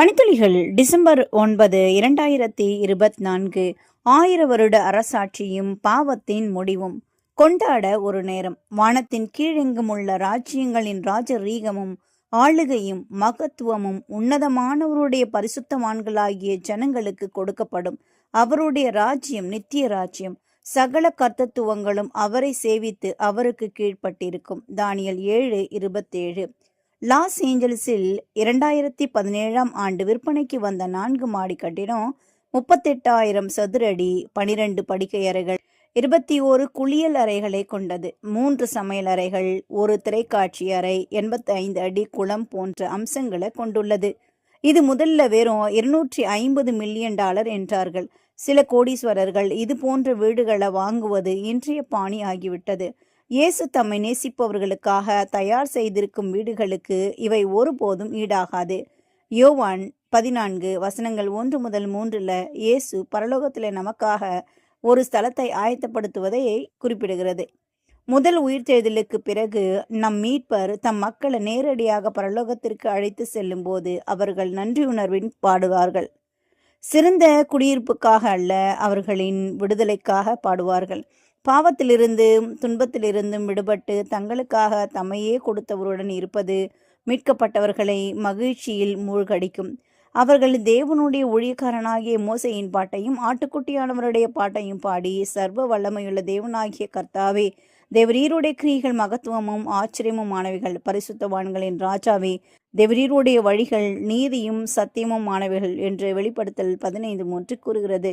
பனித்துளிகள் December ஒன்பது இரண்டாயிரத்தி இருபத்தி நான்கு ஆயிர வருட அரசாட்சியும் பாவத்தின் முடிவும். கொண்டாட ஒரு நேரம். வானத்தின் கீழெங்கும் உள்ள ராஜ்யங்களின் ராஜரீகமும் ஆளுகையும் மகத்துவமும் உன்னதமானவருடைய பரிசுத்தவான்களாகிய ஜனங்களுக்கு கொடுக்கப்படும். அவருடைய ராஜ்யம் நித்திய ராஜ்யம். சகல கர்த்தத்துவங்களும் அவரை சேவித்து அவருக்கு கீழ்ப்பட்டிருக்கும். தானியல் ஏழு இருபத்தேழு. லாஸ் ஏஞ்சல்ஸில் இரண்டாயிரத்தி பதினேழாம் ஆண்டு விற்பனைக்கு வந்த நான்கு மாடி கட்டிடம் முப்பத்தெட்டாயிரம் சதுரடி பனிரெண்டு படுக்கை அறைகள் இருபத்தி ஓரு குளியல் அறைகளை கொண்டது. மூன்று சமையல் அறைகள் ஒரு திரைக்காட்சி அறை எண்பத்தி ஐந்து அடி குளம் போன்ற அம்சங்களை கொண்டுள்ளது. இது முதல்ல வெறும் இருநூற்றி ஐம்பது மில்லியன் டாலர் என்றார்கள். சில கோடீஸ்வரர்கள் இது போன்ற வீடுகளை வாங்குவது இன்றைய பாணி ஆகிவிட்டது. இயேசு தம்மை நேசிப்பவர்களுக்காக தயார் செய்திருக்கும் வீடுகளுக்கு இவை ஒருபோதும் ஈடாகாது. யோவான் பதினான்கு வசனங்கள் ஒன்று முதல் மூன்றில் இயேசு பரலோகத்தில் நமக்காக ஒரு ஸ்தலத்தை ஆயத்தப்படுத்துவதை குறிப்பிடுகிறது. முதல் உயிர்த்தெழுதலுக்கு பிறகு நம் மீட்பர் தம் மக்களை நேரடியாக பரலோகத்திற்கு அழைத்து செல்லும் போது அவர்கள் நன்றியுணர்வின் பாடுவார்கள். சிறந்த குடியிருப்புக்காக அல்ல அவர்களின் விடுதலைக்காக பாடுவார்கள். பாவத்திலிருந்து துன்பத்திலிருந்தும் விடுபட்டு தங்களுக்காக தம்மையே கொடுத்தவருடன் இருப்பது மீட்கப்பட்டவர்களை மகிழ்ச்சியில் மூழ்கடிக்கும். அவர்கள் தேவனுடைய ஊழியக்காரனாகிய மோசையின் பாட்டையும் ஆட்டுக்குட்டியானவருடைய பாட்டையும் பாடி சர்வ வல்லமையுள்ள தேவனாகிய கர்த்தாவே தேவரீருடைய கிரிகள் மகத்துவமும் ஆச்சரியமுமானவைகள் பரிசுத்தவான்களின் ராஜாவே தேவரீருடைய வழிகள் நீதியும் சத்தியமும் மாணவிகள் என்று வெளிப்படுத்தல் பதினைந்து மூன்று கூறுகிறது.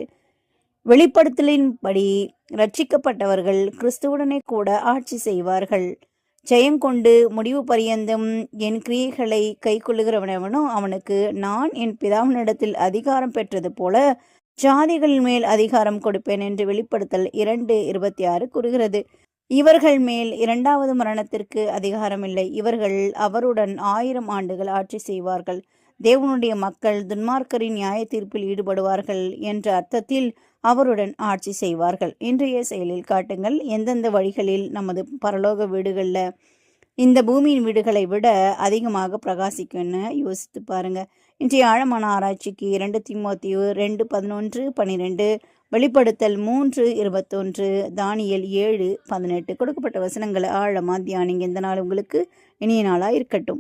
வெளிப்படுத்தலின்படி ரட்சிக்கப்பட்டவர்கள் கிறிஸ்துவுடனே கூட ஆட்சி செய்வார்கள். ஜெயம் கொண்டு முடிவு பரியந்தம் என் கிரியைகளை கை கொள்ளுகிறவனவனோ அவனுக்கு நான் என் பிதாவினிடத்தில் அதிகாரம் பெற்றது போல ஜாதிகள் மேல் அதிகாரம் கொடுப்பேன் என்று வெளிப்படுத்தல் இரண்டு இருபத்தி ஆறு கூறுகிறது. இவர்கள் மேல் இரண்டாவது மரணத்திற்கு அதிகாரம் இல்லை இவர்கள் அவருடன் ஆயிரம் ஆண்டுகள் ஆட்சி செய்வார்கள். தேவனுடைய மக்கள் துன்மார்க்கரின் நியாய தீர்ப்பில் ஈடுபடுவார்கள் என்ற அர்த்தத்தில் அவருடன் ஆட்சி செய்வார்கள். இன்றைய செயலில் காட்டுங்கள். எந்தெந்த வழிகளில் நமது பரலோக வீடுகளில் இந்த பூமியின் வீடுகளை விட அதிகமாக பிரகாசிக்கும்னு யோசித்து பாருங்க. இன்றைய ஆழமான ஆராய்ச்சிக்கு இரண்டு திமுத்தியு ரெண்டு பதினொன்று பன்னிரெண்டு வெளிப்படுத்தல் மூன்று இருபத்தொன்று தானியல் ஏழு பதினெட்டு. கொடுக்கப்பட்ட வசனங்களை ஆழமாக தியானிங்க. இந்த நாள் உங்களுக்கு இனிய நாளாக இருக்கட்டும்.